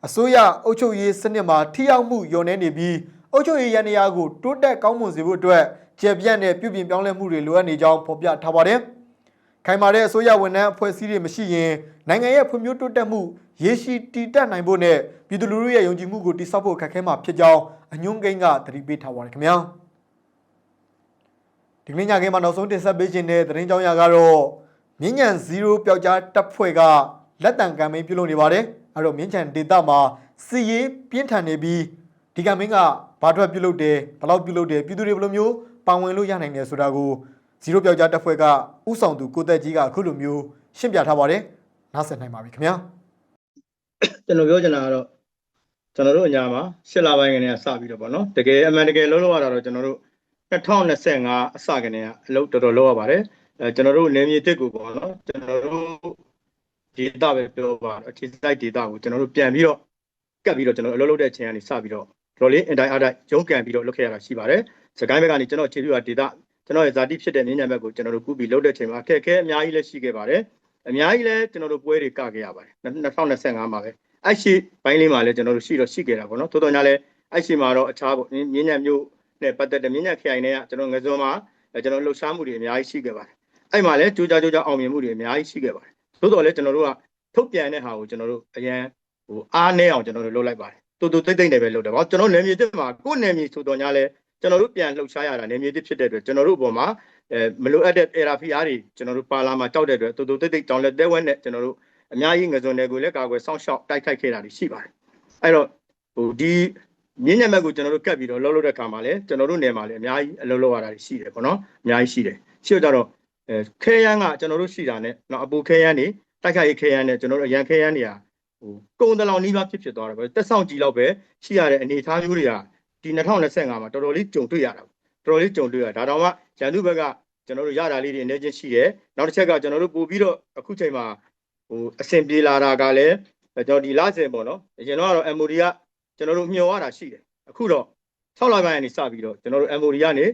အစိုးရအုပ်ချုပ်ရေးစနစ်မှာထိရောက်မှုညှော်နှဲနေပြီးအုပ်ချုပ်ရေးရန်ရာကိုတိုးတက်ကောင်းမွန်စေဖို့အတွက်ကျေပြန့်တဲ့ပြုပြင်ပြောင်းလဲမှုတွေလိုအပ်နေကြောင်းဖော်ပြထားပါတယ်။ ခိုင်မာတဲ့အစိုးရဝန်ထမ်းအဖွဲ့အစည်းတွေမရှိရင်နိုင်ငံရဲ့ဖွံ့ဖြိုးတိုးတက်မှုရေရှည်တည်တတ်နိုင်ဖို့နဲ့ပြည်သူလူထုရဲ့ယုံကြည်မှုကိုတိစောက်ဖို့ခက်ခဲမှာဖြစ်ကြောင်းအညွှန်းကိန်းကသတိပေးထားပါတယ်ခင်ဗျာ။ဒီကနေ့ညခင်းမှာနောက်ဆုံးတင်ဆက်ပေးခြင်းတဲ့သတင်းကြောင်းရာကတော့မြင်းညံ0ပျောက်ကြားတပ်ဖွဲ့ကလက်တံကမ်ပိန်းပြုလုပ်နေပါတယ်။အဲ့တော့မြင်းချံဒေတာမှာစီရေးပြင်းထန်နေပြီးဒီကမ်ပိန်းကဘာထွက်ပြုလုပ်တယ်ဘယ်လောက်ပြုလုပ်တယ်ပြည်သူတွေဘယ်လိုမျိုးပါဝင်လို့ရနိုင်တယ်ဆိုတာကို ဇီရိုပျောက်ကြားတပ်ဖွဲ့ကဥဆောင်သူကိုသက်ကြီးကအခုလိုမျိုးရှင်းပြထားပါတယ်။နားဆင်နိုင်ပါပြီခင်ဗျာ။ကျွန်တော်ပြောချင်တာကတော့ကျွန်တော်တို့အညာမှာရှစ်လပိုင်းကနေစပြီးတော့ဗောနော်တကယ်အမှန်တကယ်လုံးလုံးရတာတော့ကျွန်တော်တို့2025အစကနေကအလုပ်တော်တော်လုပ်ရပါတယ်အဲကျွန်တော်တို့နေမြေတစ်ကိုဗောနော်ကျွန်တော်တို့ဒေတာပဲပြောပါအခြေစိုက်ဒေတာကိုကျွန်တော်တို့ပြန်ပြီးတော့ကပ်ပြီးတော့ကျွန်တော်အလုပ်လုပ်တဲ့အချိန်ကနေစပြီးတော့တော်လေးအင်တိုင်းအတိုင်းရုံးကန်ပြီးတော့လုပ်ခဲ့ရတာရှိပါတယ်စကိုင်းဘက်ကနေကျွန်တော်ခြေပြူဟာဒေတာ ကျွန်တော်ရဲ့ဇာတိဖြစ်တဲ့မြင်းညံဘက်ကိုကျွန်တော်တို့ကူးပြီးလုပ်တဲ့အချိန်မှာအခက်အခဲအများကြီးလည်းရှိခဲ့ပါတယ်အများကြီးလည်းကျွန်တော်တို့ပွဲတွေကခဲ့ရပါတယ်2025မှာပဲအဲ့ရှိဘိုင်းလေးမှာလည်းကျွန်တော်တို့ရှိတော့ရှိခဲ့တာပေါ့နော်တိုးတော်ညာလည်းအဲ့ရှိမှာတော့အခြားပေါ့မြင်းညံမျိုးနဲ့ပတ်သက်တဲ့မြင်းညံခရိုင်တွေကကျွန်တော်ငစုံမှာကျွန်တော်လှုပ်ရှားမှုတွေအများကြီးရှိခဲ့ပါတယ်အဲ့မှာလည်းကြိုးကြားကြိုးကြားအောင်မြင်မှုတွေအများကြီးရှိခဲ့ပါတယ်တိုးတော်လည်းကျွန်တော်တို့ကထုတ်ပြန်တဲ့ဟာကိုကျွန်တော်တို့အရန်ဟိုအားနေအောင်ကျွန်တော်တို့လုပ်လိုက်ပါတယ်တူတူတိတ်တိတ်နဲ့ပဲလုပ်တယ်ပေါ့ကျွန်တော်နယ်မြေတစ်မှာကိုယ်နယ်မြေဆိုတော်ညာလည်း ကျွန်တော်တို့ပြန်လှုပ်ရှားရတာနယ်မြေတစ်ဖြစ်တဲ့အတွက်ကျွန်တော်တို့အပေါ်မှာအဲမလိုအပ်တဲ့ error ဖိအားတွေကျွန်တော်တို့ပါလာမှာကြောက်တဲ့အတွက်တူတူတိတ်တိတ်တောင်းလက်တဲဝဲနဲ့ကျွန်တော်တို့အများကြီးငစုံတွေကိုလည်းကာကွယ်စောင့်ရှောက်တိုက်ခိုက်ခဲ့တာတွေရှိပါတယ်အဲ့တော့ဟိုဒီမြင်းညံဘက်ကိုကျွန်တော်တို့ကတ်ပြီးတော့လှုပ်လှုပ်တဲ့ခါမှာလည်းကျွန်တော်တို့နယ်မှာလည်းအများကြီးအလုပ်လုပ်ရတာတွေရှိတယ်ပေါ့နော်အများကြီးရှိတယ်ရှိတော့ကြတော့အဲခဲရန်ကကျွန်တော်တို့ရှိတာနဲ့နော်အပူခဲရန်နေတိုက်ခိုက်ရေးခဲရန်နဲ့ကျွန်တော်တို့အရန်ခဲရန်တွေကဟိုကုံတလောင်နီးပါးဖြစ်ဖြစ်သွားတယ်ပေါ့တက်ဆောင်ကြည့်လောက်ပဲရှိရတဲ့အနေအထားမျိုးတွေက ဒီ2025မှာတော်တော်လေးကြုံတွေ့ရတာတော်တော်လေးကြုံတွေ့ရဒါတော့မှရန်သူဘက်ကကျွန်တော်တို့ရတာလေးတွေအနေချင်းရှိတယ်နောက်တစ်ချက်ကကျွန်တော်တို့ပို့ပြီးတော့အခုချိန်မှာဟိုအဆင်ပြေလာတာကလည်းကျွန်တော်ဒီလစဉ်ပေါ့နော်အရင်တော့ကတော့ MOD ကကျွန်တော်တို့မျှော်ရတာရှိတယ်အခုတော့6လပိုင်းကနေစပြီးတော့ကျွန်တော်တို့ MOD ကနေ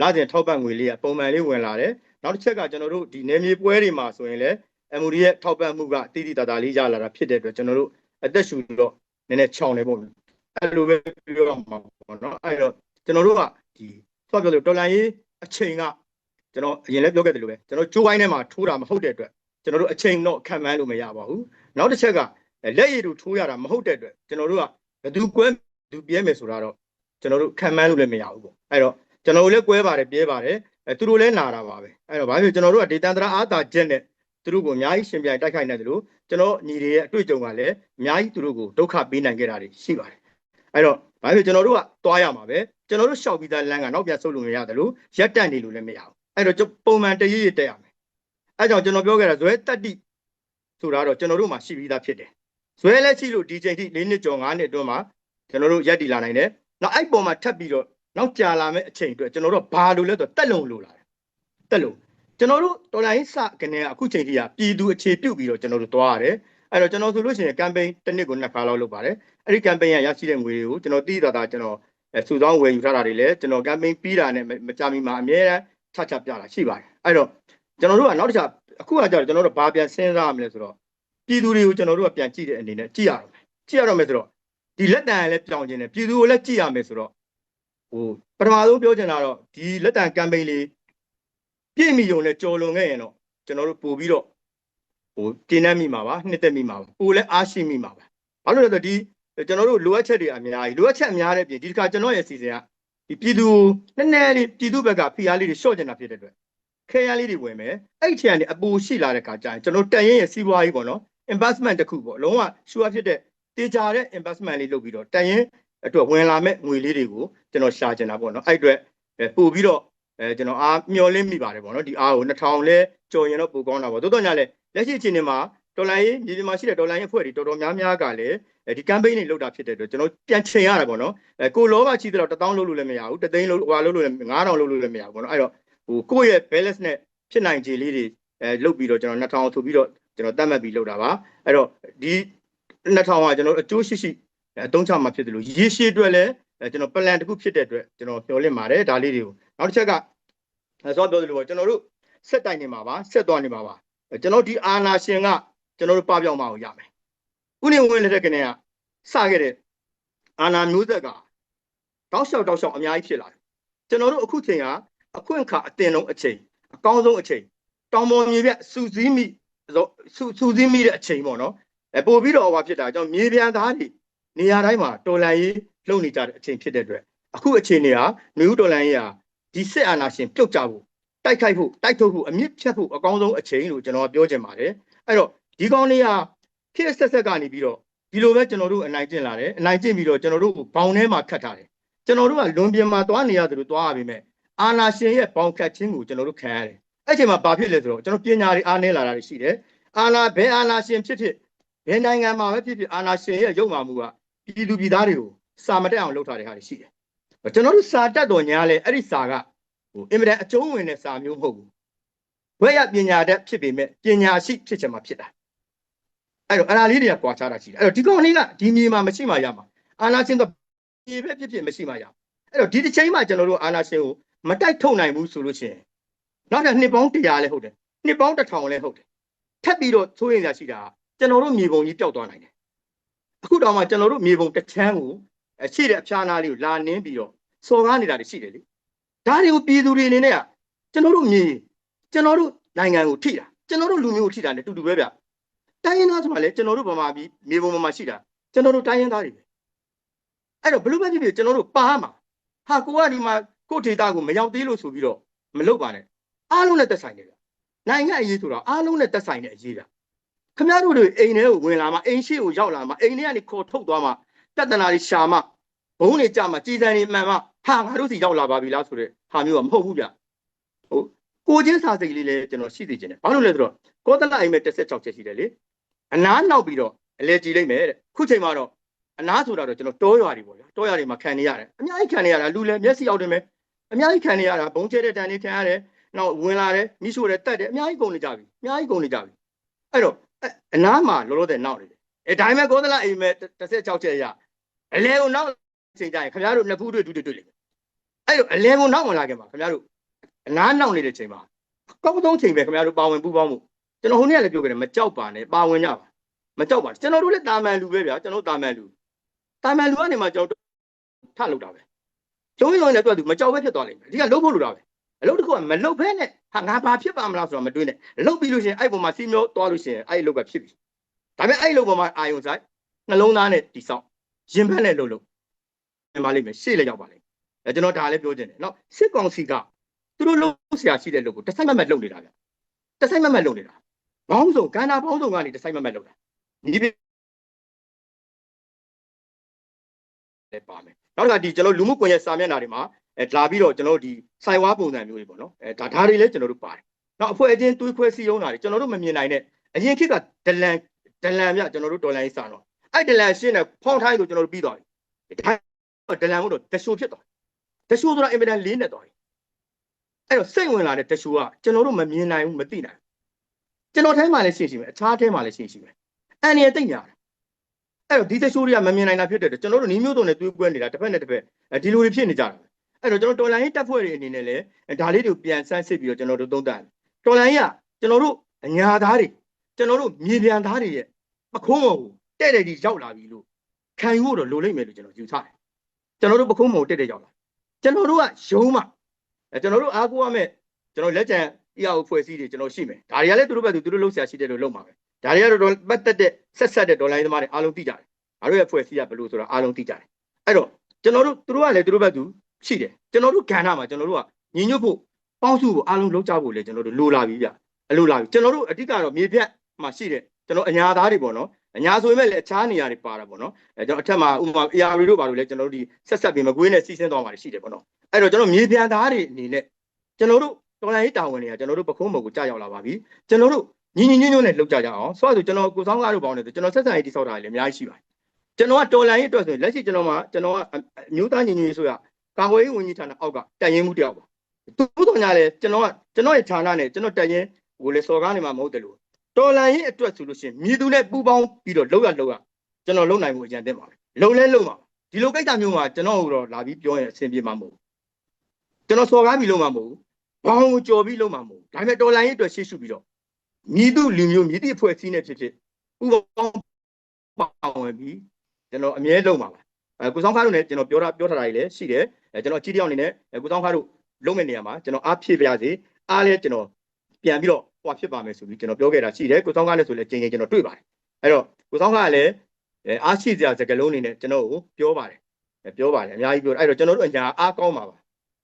လစဉ်ထောက်ပံ့ငွေလေးကပုံမှန်လေးဝင်လာတယ်နောက်တစ်ချက်ကကျွန်တော်တို့ဒီနေမြေပွဲတွေမှာဆိုရင်လည်း MOD ရဲ့ထောက်ပံ့မှုကတိတိတသားလေးရလာတာဖြစ်တဲ့အတွက်ကျွန်တော်တို့အသက်ရှူတော့နည်းနည်းချောင်းနေပေါ့ အဲ့လိုပဲပြောရမှာပေါ့နော်အဲ့တော့ကျွန်တော်တို့ကဒီဆော့ပြောလို့တော်လန်ရေးအချိန်ကကျွန်တော်အရင်လည်းပြောခဲ့တယ်လို့ပဲကျွန်တော်ဂျိုးဝိုင်းထဲမှာထိုးတာမဟုတ်တဲ့အတွက်ကျွန်တော်တို့အချိန်တော့ခံမှန်းလို့မရပါဘူးနောက်တစ်ချက်ကလက်ရည်တို့ထိုးရတာမဟုတ်တဲ့အတွက်ကျွန်တော်တို့ကဘယ်သူကွဲဘယ်သူပြဲမယ်ဆိုတာတော့ကျွန်တော်တို့ခံမှန်းလို့လည်းမရဘူးပေါ့အဲ့တော့ကျွန်တော်တို့လည်းကွဲပါတယ်ပြဲပါတယ်အဲသူတို့လည်းနာတာပါပဲအဲ့တော့ဘာဖြစ်ကျွန်တော်တို့ကဒေတန်တရာအားတာချက်နဲ့သူတို့ကိုအများကြီးရှင်ပြိုင်တိုက်ခိုက်နေတယ်လို့ကျွန်တော်ညီတွေရဲ့အတွေ့အကြုံကလည်းအများကြီးသူတို့ကိုဒုက္ခပေးနိုင်ခဲ့တာတွေရှိပါတယ် အဲ့တော့ဘာဖြစ်ကျွန်တော်တို့ကတွားရမှာပဲကျွန်တော်တို့ရှောက်ပြီးသားလမ်းကနောက်ပြန်ဆုတ်လို့မရတယ်လို့ရက်တက်နေလို့လည်းမရဘူးအဲ့တော့ကျွန်ပုံမှန်တရရတက်ရမယ်အဲ့ကြောင့်ကျွန်တော်ပြောခဲ့တာဇွဲတက်တိဆိုတာတော့ကျွန်တော်တို့မှာရှိပြီးသားဖြစ်တယ်ဇွဲလက်ရှိလို့ဒီချိန်ထိ၄နှစ်ကျော်၅နှစ်အတွင်းမှာကျွန်တော်တို့ရက်တည်လာနိုင်တယ်နောက်အဲ့ပုံမှာထပ်ပြီးတော့နောက်ကြာလာမယ့်အချိန်အတွက်ကျွန်တော်တို့ဘာလို့လဲဆိုတော့တက်လုံလို့လာတယ်တက်လုံကျွန်တော်တို့တော်လိုင်းစကနေအခုချိန်ထိကပြည်သူအခြေပြုတ်ပြီးတော့ကျွန်တော်တို့တွားရတယ် အဲ့တော့ကျွန်တော်ဆိုလို့ရှိရင် campaign တစ်နှစ်ကိုနှစ်ခါလောက်လုပ်ပါတယ်အဲ့ဒီ campaign ရရရှိတဲ့ငွေတွေကိုကျွန်တော်တည်တာတာကျွန်တော်အဲစုဆောင်းဝယ်ယူထားတာတွေလည်းကျွန်တော် campaign ပြီးတာနဲ့မကြမီမှာအများအားချချပြတာရှိပါတယ်အဲ့တော့ကျွန်တော်တို့ကနောက်တစ်ချက်အခုကကြာကျွန်တော်တို့ဘာပြန်စဉ်းစားရမလဲဆိုတော့ပြည်သူတွေကိုကျွန်တော်တို့ကပြန်ကြည့်တဲ့အနေနဲ့ကြည့်ရအောင်ကြည့်ရတော့မယ်ဆိုတော့ဒီလက်တံလည်းပြောင်းခြင်းနဲ့ပြည်သူကိုလည်းကြည့်ရမယ်ဆိုတော့ဟိုပထမဆုံးပြောချင်တာတော့ဒီလက်တံ campaign လေးပြည့်မီုံနဲ့ကြော်လွန်ခဲ့ရင်တော့ကျွန်တော်တို့ပို့ပြီးတော့ ဟိုကျင်းနှံ့မိမှာပါနှစ်သက်မိမှာပါပို့လည်းအားရှိမိမှာပါဘာလို့လဲဆိုတော့ဒီကျွန်တော်တို့လိုအပ်ချက်တွေအများကြီးလိုအပ်ချက်အများတဲ့ပြင်ဒီတစ်ခါကျွန်တော်ရဲ့စီစဉ်ကဒီပြည်သူနည်းနည်းလေးပြည်သူဘက်ကဖိအားလေးတွေရှော့ကျင်တာဖြစ်တဲ့အတွက်ခဲရန်လေးတွေဝင်မယ်အဲ့ဒီချန်တွေအပူရှိလာတဲ့ခါကျရင်ကျွန်တော်တန်ရင်ရဲ့စီးပွားရေးပေါ့နော် investment တစ်ခုပေါ့လုံးဝ sure ဖြစ်တဲ့တေချာတဲ့ investment လေးလုပ်ပြီးတော့တန်ရင်အတွက်ဝင်လာမဲ့ငွေလေးတွေကိုကျွန်တော်ရှာကျင်တာပေါ့နော်အဲ့အတွက်ပို့ပြီးတော့အဲကျွန်တော်အားမျောလင်းမိပါတယ်ပေါ့နော်ဒီအားကို2000လဲ ကြော်ရင်တော့ပိုကောင်းတာပေါ့တိုးတော့ညလဲလက်ရှိအချိန်တွေမှာဒေါ်လာရေးမြေပြင်မှာရှိတဲ့ဒေါ်လာရေးအဖွဲ့တွေတော်တော်များများကလည်းဒီ campaign တွေလုပ်တာဖြစ်တဲ့အတွက်ကျွန်တော်ပြန်ချိန်ရတာပေါ့နော်အဲကိုလောဘချီတော့1000လုပ်လို့လည်းမရဘူးတသိန်းလုပ်ဟွာလုပ်လို့လည်း9000လုပ်လို့လည်းမရဘူးပေါ့နော်အဲ့တော့ဟိုကိုယ့်ရဲ့ balance နဲ့ဖြစ်နိုင်ခြေလေးတွေအဲလုပ်ပြီးတော့ကျွန်တော်2000ဆိုပြီးတော့ကျွန်တော်တတ်မှတ်ပြီးလုပ်တာပါအဲ့တော့ဒီ2000ကကျွန်တော်အကျိုးရှိရှိအသုံးချမှာဖြစ်တယ်လို့ရေရှည်အတွက်လည်းကျွန်တော် plan တစ်ခုဖြစ်တဲ့အတွက်ကျွန်တော်မျှော်လင့်ပါတယ်ဒါလေးတွေကိုနောက်တစ်ချက်ကဆောပြောသလိုပေါ့ကျွန်တော်တို့ ဆက်တိုင်နေမှာပါဆက်သွားနေမှာပါကျွန်တော်ဒီအာနာရှင်ကကျွန်တော်တို့ပပြောင်းမအောင်ရမယ်ဥနေဝင်လက်ထက်ကနေကစခဲ့တဲ့အာနာမျိုးသက်ကတောက်လျှောက်တောက်လျှောက်အများကြီးဖြစ်လာတယ်ကျွန်တော်တို့အခုချိန်ကအခွင့်အခါအတင်လုံးအချိန်အကောင်းဆုံးအချိန်တောင်ပေါ်မြေပြစူစည်းမိစူစူစည်းမိတဲ့အချိန်ပေါ့နော်အဲပို့ပြီးတော့ဟောဖြစ်တာကြောင့်မြေပြန်သားတွေနေရာတိုင်းမှာတော်လန်ရေးလုပ်နေကြတဲ့အချိန်ဖြစ်တဲ့အတွက်အခုအချိန်တွေကနယူးတော်လန်ရေးဟာဒီစစ်အာဏာရှင်ပြုတ်ကြဖို့ တိုက်ခိုက်ဖို့တိုက်ထုတ်ဖို့အမြင့်ဖြတ်ဖို့အကောင်းဆုံးအချိန်လို့ကျွန်တော်ပြောချင်ပါတယ်အဲ့တော့ဒီကောင်းလေးကခေတ်ဆက်ဆက်ကနေပြီးတော့ဒီလိုပဲကျွန်တော်တို့အနိုင်ကျင့်လာတယ်အနိုင်ကျင့်ပြီးတော့ကျွန်တော်တို့ဘောင်ထဲမှာခတ်ထားတယ်ကျွန်တော်တို့ကလွန်ပြင်မှာသွားနေရတယ်လို့သွားရပါမယ်အာနာရှင်ရဲ့ဘောင်ခတ်ခြင်းကိုကျွန်တော်တို့ခံရတယ်အဲ့ချိန်မှာဘာဖြစ်လဲဆိုတော့ကျွန်တော်ပညာတွေအားနည်းလာတာရှိတယ်အာနာဘယ်အာနာရှင်ဖြစ်ဖြစ်ဘယ်နိုင်ငံမှာပဲဖြစ်ဖြစ်အာနာရှင်ရဲ့ရုပ်မာမှုကပြည်သူပြည်သားတွေကိုစာမတက်အောင်လုပ်ထားတဲ့ဟာတွေရှိတယ်ကျွန်တော်တို့စာတက်တော်ညာလဲအဲ့ဒီစာက ဟိုအင်မတန်အကျုံးဝင်တဲ့စာမျိုးမဟုတ်ဘူးဘွဲ့ရပညာတတ်ဖြစ်ပေမဲ့ပညာရှိဖြစ်ချင်မှဖြစ်တာအဲ့တော့အလားလေးတွေကကွာခြားတာရှိတယ်အဲ့တော့ဒီကောင်လေးကဒီမြေမှာမရှိမှရမှာအာနာရှင်ကမြေပဲဖြစ်ဖြစ်မရှိမှရအဲ့တော့ဒီတစ်ချိန်မှာကျွန်တော်တို့အာနာရှင်ကိုမတိုက်ထုတ်နိုင်ဘူးဆိုလို့ရှိရင်နောက်ထပ်နှစ်ပေါင်း100လဲဟုတ်တယ်နှစ်ပေါင်း1000လဲဟုတ်တယ်ထပ်ပြီးတော့သိုးရင်ရရှိတာကျွန်တော်တို့မြေပုံကြီးပျောက်သွားနိုင်တယ်အခုတော့မှကျွန်တော်တို့မြေပုံတစ်ချမ်းကိုအရှိတဲ့အဖျားနာလေးကိုလာနင်းပြီးတော့စော်ကားနေတာတွေရှိတယ်လေ ဒါတွေကိုပြည်သူတွေအနေနဲ့ကကျွန်တော်တို့မြေကျွန်တော်တို့နိုင်ငံကိုထိတာကျွန်တော်တို့လူမျိုးကိုထိတာ ਨੇ တူတူပဲဗျတိုင်းရင်းသားဆိုတာလေကျွန်တော်တို့ဗမာပြည်မြေပုံမှာရှိတာကျွန်တော်တို့တိုင်းရင်းသားတွေပဲအဲ့တော့ဘလို့ပဲဖြစ်ဖြစ်ကျွန်တော်တို့ပါမှာဟာကိုကဒီမှာကိုထေတာကိုမရောက်သေးလို့ဆိုပြီးတော့မလုပ်ပါနဲ့အားလုံးနဲ့သက်ဆိုင်တယ်ဗျနိုင်ငံအရေးဆိုတော့အားလုံးနဲ့သက်ဆိုင်တဲ့အရေးဗျခမရတို့တွေအိမ်ထဲကိုဝင်လာမှအိမ်ရှိကိုရောက်လာမှအိမ်ထဲကနေခေါ်ထုတ်သွားမှပြဿနာတွေရှာမှဘုံတွေကြမှာကြည်စံတွေမှန်မှ ဟာငါတို့စီရောက်လာပါပြီလားဆိုတဲ့ဟာမျိုးကမဟုတ်ဘူးဗျဟိုကိုချင်းစာစိတ်လေးလည်းကျွန်တော်ရှိသိခြင်းတယ်ဘာလို့လဲဆိုတော့ကောသလအိမ်မဲ့16ချက်ရှိတယ်လေအနားနောက်ပြီးတော့အလဲကြည်လိုက်မယ်တဲ့ခုချိန်မှာတော့အနားဆိုတာတော့ကျွန်တော်တောရွာတွေပေါ့ဗျာတောရွာတွေမှာခံနေရတယ်အများကြီးခံနေရတာလူလည်းမျက်စိအောက်တင်မယ်အများကြီးခံနေရတာဘုံကျဲတဲ့တန်တွေခံရတယ်နောက်ဝင်လာတယ်မိရှို့တယ်တက်တယ်အများကြီးကုန်နေကြပြီအများကြီးကုန်နေကြပြီအဲ့တော့အနားမှာလောလောဆယ်နောက်နေတယ်အဲဒါပေမဲ့ကောသလအိမ်မဲ့16ချက်ရအလဲကိုနောက်ချိန်ကြရင်ခင်ဗျားတို့နှစ်ဖူးတွေ့တူတွေ့တွေ့လိမ့်မယ် အဲ့တော့အလဲကိုနောက်ဝင်လာခဲ့ပါခင်ဗျားတို့အနားနောက်နေတဲ့ချိန်မှာအကောင်းဆုံးချိန်ပဲခင်ဗျားတို့ပါဝင်ပူးပေါင်းမှုကျွန်တော်ဟိုနေ့ကလည်းပြောခဲ့တယ်မကြောက်ပါနဲ့ပါဝင်ကြပါမကြောက်ပါဘူးကျွန်တော်တို့လည်းတာမန်လူပဲဗျာကျွန်တော်တို့တာမန်လူတာမန်လူကနေမှကျွန်တော်တို့ထလောက်တာပဲကျုံးရုံနဲ့တွေ့သူမကြောက်ပဲဖြစ်သွားလိမ့်မယ်ဒီကလှုပ်ဖို့လိုတာပဲအလုပ်တစ်ခုကမလှုပ်ဘဲနဲ့ဟာငါဘာဖြစ်ပါမလားဆိုတော့မတွေးနဲ့လှုပ်ပြီးလို့ရှိရင်အဲ့ပုံမှာစီမျိုးသွားလို့ရှိရင်အဲ့အလုပ်ကဖြစ်ပြီဒါပေမဲ့အဲ့အလုပ်ပေါ်မှာအာယုံဆိုင်နှလုံးသားနဲ့တိဆောက်ရင်ဘက်နဲ့လှုပ်လို့ပြန်ပါလိမ့်မယ်ရှေ့လည်းရောက်ပါလိမ့်မယ် အဲကျွန်တော်ဒါလည်းပြောချင်တယ်နော်စစ်ကောင်စီကသူတို့လှုပ်ဆရာရှိတဲ့လုပ်ကိုတစ်ဆိုင်မမတ်လှုပ်နေတာဗျတစ်ဆိုင်မမတ်လှုပ်နေတာဘောင်းဆောင်ကန္နာဘောင်းဆောင်ကနေတစ်ဆိုင်မမတ်လှုပ်တာညီပြလည်းပါမယ်နောက်တစ်ခါဒီကျွန်တော်လူမှုကွန်ရက်စာမျက်နှာတွေမှာအဲလာပြီးတော့ကျွန်တော်တို့ဒီဆိုင်ဝါပုံစံမျိုးတွေပေါ့နော်အဲဒါဒါတွေလည်းကျွန်တော်တို့ပါတယ်နောက်အဖွဲ့အချင်းတွေးခွဲစည်းရုံးတာတွေကျွန်တော်တို့မမြင်နိုင်တဲ့အရင်ခေတ်ကဒလန်ဒလန်မြကျွန်တော်တို့ဒေါ်လာရေးစာတော့အဲ့ဒလန်ရှင်းတဲ့ဖောင်းထိုင်းကိုကျွန်တော်တို့ပြီးသွားပြီဒါဒလန်ကတော့တရှိုးဖြစ်သွားတ ရှိုးဆိုတာအင်မတန်လေးနဲ့သွားပြီအဲ့တော့စိတ်ဝင်လာတဲ့တရှိုးကကျွန်တော်တို့မမြင်နိုင်ဘူးမသိနိုင်ဘူးကျွန်တော်ထဲမှာလည်းရှင်းရှိမယ်အခြားထဲမှာလည်းရှင်းရှိမယ်အန်ရတိတ်ညာတယ်အဲ့တော့ဒီသက်ရှိုးတွေကမမြင်နိုင်တာဖြစ်တဲ့အတွက်ကျွန်တော်တို့ညီမျိုးစုံနဲ့တွေးကွဲနေတာတစ်ဖက်နဲ့တစ်ဖက်အဲဒီလိုတွေဖြစ်နေကြတာပဲအဲ့တော့ကျွန်တော်တော်လိုင်းရေးတက်ဖွဲ့တွေအနေနဲ့လည်းဒါလေးတွေကိုပြန်ဆန်းစစ်ပြီးတော့ကျွန်တော်တို့သုံးသပ်တယ်တော်လိုင်းရေးကကျွန်တော်တို့အညာသားတွေကျွန်တော်တို့မြေပြန်သားတွေရဲ့ပခုံးပေါ်ကိုတဲ့တဲ့ကြီးရောက်လာပြီလို့ခံယူဖို့တော့လိုလိမ့်မယ်လို့ကျွန်တော်ယူဆတယ်ကျွန်တော်တို့ပခုံးပေါ်ကိုတဲ့တဲ့ရောက်လာ ကျွန်တော်တို့ကရုံးမှအဲကျွန်တော်တို့အားကိုးရမယ်ကျွန်တော်လက်ကျန်အရာဖွဲ့စည်းတွေကျွန်တော်ရှိမယ်ဒါတွေကလည်းသူတို့ဘက်သူသူတို့လှုပ်ရှားရှိတယ်လို့လုပ်မှာပဲဒါတွေကတော့ပတ်သက်တဲ့ဆက်ဆက်တဲ့ဒေါ်လာသမားတွေအားလုံးသိကြတယ်ငါတို့ရဲ့ဖွဲ့စည်းရဘယ်လိုဆိုတာအားလုံးသိကြတယ်အဲ့တော့ကျွန်တော်တို့သူတို့ကလည်းသူတို့ဘက်သူရှိတယ်ကျွန်တော်တို့ကဏ္ဍမှာကျွန်တော်တို့ကညီညွတ်ဖို့ပေါင်းစုဖို့အားလုံးလုပ်ကြဖို့လည်းကျွန်တော်တို့လိုလာပြီဗျအလိုလာပြီကျွန်တော်တို့အဓိကတော့မြေပြတ်မှာရှိတယ်ကျွန်တော်အညာသားတွေပေါ့နော် အညာဆိုပေမဲ့လည်းအခြားနေရာတွေပါတာပေါ့နော်အဲကျွန်တော်အထက်မှာဥပမာ AR တို့ပါလို့လည်းကျွန်တော်တို့ဒီဆက်ဆက်ပြီးမကွေးနဲ့စီးဆင်းသွားမှာရှိတယ်ပေါ့နော်အဲ့တော့ကျွန်တော်မြေပြတ်သားတွေအနေနဲ့ကျွန်တော်တို့တော်လိုင်းရေးတာဝန်တွေကကျွန်တော်တို့ပခုံးမုံကိုကြာရောက်လာပါပြီကျွန်တော်တို့ညီညီညွတ်ညွတ်နဲ့လုပ်ကြကြအောင်ဆိုတော့ကျွန်တော်ကိုဆောင်ကားတို့ပေါင်းနေတယ်ကျွန်တော်ဆက်ဆံရေးတိဆောက်တာလည်းအများကြီးရှိပါတယ်ကျွန်တော်ကတော်လန်ရေးအတွက်ဆိုရင်လက်ရှိကျွန်တော်မှာကျွန်တော်ကအအမျိုးသားညီညွတ်ရေးဆိုရကာကွယ်ရေးဝန်ကြီးဌာနအောက်ကတိုင်ရင်မှုတယောက်ပါသူတို့ညာလေကျွန်တော်ကကျွန်တော်ရဲ့ဌာနနဲ့ကျွန်တော်တိုင်ရင်ကိုလေစော်ကားနေမှာမဟုတ်တယ်လို့ တော်လန်ရေးအတွက်ဆိုလို့ရှိရင်မြည်သူနဲ့ပူးပေါင်းပြီးတော့လောက်ရလောက်ရကျွန်တော်လုံနိုင်မှုအကြံတင်ပါမယ်လုံလဲလုံပါဒီလိုကိစ္စမျိုးမှာကျွန်တော်တို့လာပြီးပြောရင်အဆင်ပြေမှာမဟုတ်ဘူးကျွန်တော်စော်ကားပြီးလုံမှာမဟုတ်ဘူးဘောင်းကိုကြော်ပြီးလုံမှာမဟုတ်ဘူးဒါပေမဲ့တော်လန်ရေးအတွက်ရှေ့ရှုပြီးတော့မြည်သူလူမျိုးမြည်သူအဖွဲ့အစည်းနဲ့ဖြစ်ဖြစ်ပူးပေါင်းပါဝင်ပြီးကျွန်တော်အမြဲလုံးပါပါအဲကိုဆောင်ခါတို့လည်းကျွန်တော်ပြောတာပြောထားတာကြီးလည်းရှိတယ်အဲကျွန်တော်ကြီးတယောက်အနေနဲ့အဲကိုဆောင်ခါတို့လုံးမဲ့နေရာမှာကျွန်တော်အားဖြည့်ပြရစီအားလည်းကျွန်တော်ပြန်ပြီးတော့ ဟွာဖြစ်ပါမယ်ဆိုပြီးကျွန်တော်ပြောခဲ့တာရှိတယ်ကိုဆောင်ခါလည်းဆိုလည်းချိန်ချိန်ကျွန်တော်တွေ့ပါတယ်အဲ့တော့ကိုဆောင်ခါကလည်းအဲအားရှိစရာစကားလုံးအနေနဲ့ကျွန်တော်ကိုပြောပါတယ်အဲပြောပါတယ်အများကြီးပြောအဲ့တော့ကျွန်တော်တို့အညာအားကောင်းပါပါ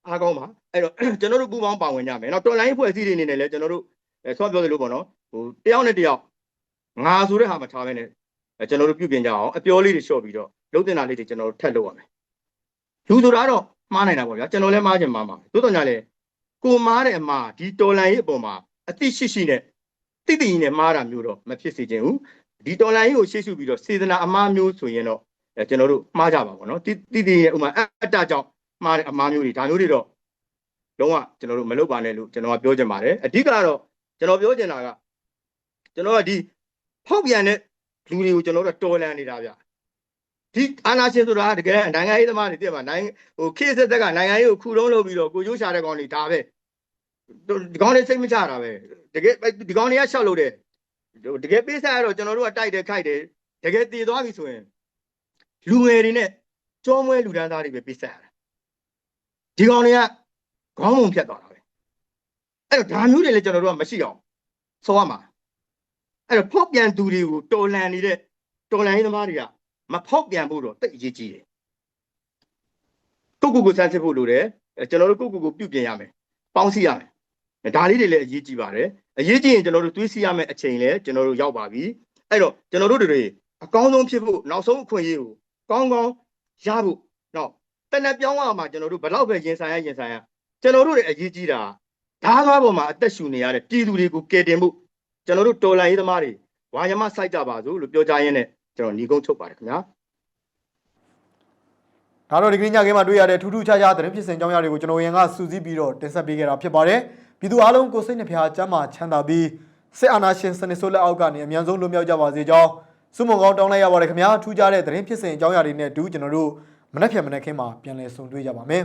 အားကောင်းပါအဲ့တော့ကျွန်တော်တို့ပူပေါင်းပါဝင်ကြမယ်နော်တော်လိုင်းဖွဲ့စည်းတွေအနေနဲ့လည်းကျွန်တော်တို့အဲဆော့ပြောသလိုပေါ့နော်ဟိုတယောက်နဲ့တယောက်ငါဆိုတဲ့ဟာမထားဘဲနဲ့အဲကျွန်တော်တို့ပြုပြင်ကြအောင်အပြောလေးတွေလျှော့ပြီးတော့လုံးတင်တာလေးတွေကျွန်တော်တို့ထပ်လုပ်ရမယ်လူဆိုတာတော့မှားနိုင်တာပေါ့ဗျာကျွန်တော်လည်းမှားချင်မှားမှာသို့တော်ညာလေကိုမားတဲ့အမှားဒီတော်လန်ရေးအပေါ်မှာ အသိရှိရှိနဲ့တိတိနဲ့မှားတာမျိုးတော့မဖြစ်စေချင်ဘူးဒီတော်လန်ရေးကိုရှေ့ရှုပြီးတော့စေတနာအမှားမျိုးဆိုရင်တော့အဲကျွန်တော်တို့မှားကြပါပေါ့နော်တိတိတိရဲ့ဥမာအတ္တကြောင့်မှားတဲ့အမှားမျိုးတွေဒါမျိုးတွေတော့လုံးဝကျွန်တော်တို့မလုပ်ပါနဲ့လို့ကျွန်တော်ကပြောချင်ပါတယ်အဓိကတော့ကျွန်တော်ပြောချင်တာကကျွန်တော်ကဒီဖောက်ပြန်တဲ့လူတွေကိုကျွန်တော်တို့တော်လန်နေတာဗျဒီအာနာရှင်ဆိုတာကတကယ်နိုင်ငံရေးသမားတွေတည်မှာနိုင်ငံဟိုခေတ်ဆက်သက်ကနိုင်ငံရေးကိုခုတုံးလုပ်ပြီးတော့ကိုကျိုးရှာတဲ့ကောင်တွေဒါပဲ ဒီကောင်တွေစိတ်မချတာပဲတကယ်ဒီကောင်တွေကရှောက်လို့တယ်တကယ်ပေးစားရတော့ကျွန်တော်တို့ကတိုက်တယ်ခိုက်တယ်တကယ်တည်သွားပြီဆိုရင်လူငယ်တွေနဲ့ကြောမွဲလူဒန်းသားတွေပဲပေးစားရတာဒီကောင်တွေကခေါင်းမုံဖြတ်သွားတာပဲအဲ့တော့ဒါမျိုးတွေလည်းကျွန်တော်တို့ကမရှိအောင်ဆိုရမှာအဲ့တော့ဖောက်ပြန်သူတွေကိုတော်လန်နေတဲ့တော်လန်ရေးသမားတွေကမဖောက်ပြန်ဖို့တော့တိတ်အရေးကြီးတယ်ကိုကိုကိုစမ်းစစ်ဖို့လိုတယ်အဲကျွန်တော်တို့ကိုကိုကိုပြုပြင်ရမယ်ပေါင်းစည်းရမယ်အဲ ဒါလေးတွေလည်းအရေးကြီးပါတယ်အရေးကြီးရင်ကျွန်တော်တို့တွေးစီရမယ်အချိန်လည်းကျွန်တော်တို့ရောက်ပါပြီအဲ့တော့ကျွန်တော်တို့တွေအကောင်းဆုံးဖြစ်ဖို့နောက်ဆုံးအခွင့်အရေးကိုကောင်းကောင်းရဖို့နော်တနက်ပြောင်းရမှာကျွန်တော်တို့ဘယ်တော့ပဲရင်ဆိုင်ရရင်ဆိုင်ရကျွန်တော်တို့တွေအရေးကြီးတာဓာတ်ကားပေါ်မှာအသက်ရှူနေရတဲ့ပြည်သူတွေကိုကယ်တင်ဖို့ကျွန်တော်တို့တော်လိုင်းရေးသမားတွေဝါယမစိုက်ကြပါစို့လို့ပြောကြရင်းနဲ့ကျွန်တော်ညီကုန်းချုပ်ပါတယ်ခင်ဗျာဒါတော့ဒီကနေ့ညခင်းမှာတွေ့ရတဲ့ထူးထူးခြားခြားသတင်းဖြစ်စဉ်ကြောင်းရတွေကိုကျွန်တော်ရင်ကစူးစီးပြီးတော့တင်ဆက်ပေးခဲ့တာဖြစ်ပါတယ် ပြည်သူအားလုံးကိုစိတ်နှဖျားစမ်းမချမ်းသာပြီးစစ်အာဏာရှင်စနစ်ဆိုးလက်အောက်ကနေအမြန်ဆုံးလွတ်မြောက်ကြပါစေကြောင်းစုမုံကောင်းတောင်းလိုက်ရပါတယ်ခင်ဗျာထူးခြားတဲ့သတင်းဖြစ်စဉ်အကြောင်းအရာတွေနဲ့အတူကျွန်တော်တို့မနေ့ဖြန်မနေ့ခင်းမှာပြန်လည်ဆုံတွေ့ကြပါမယ်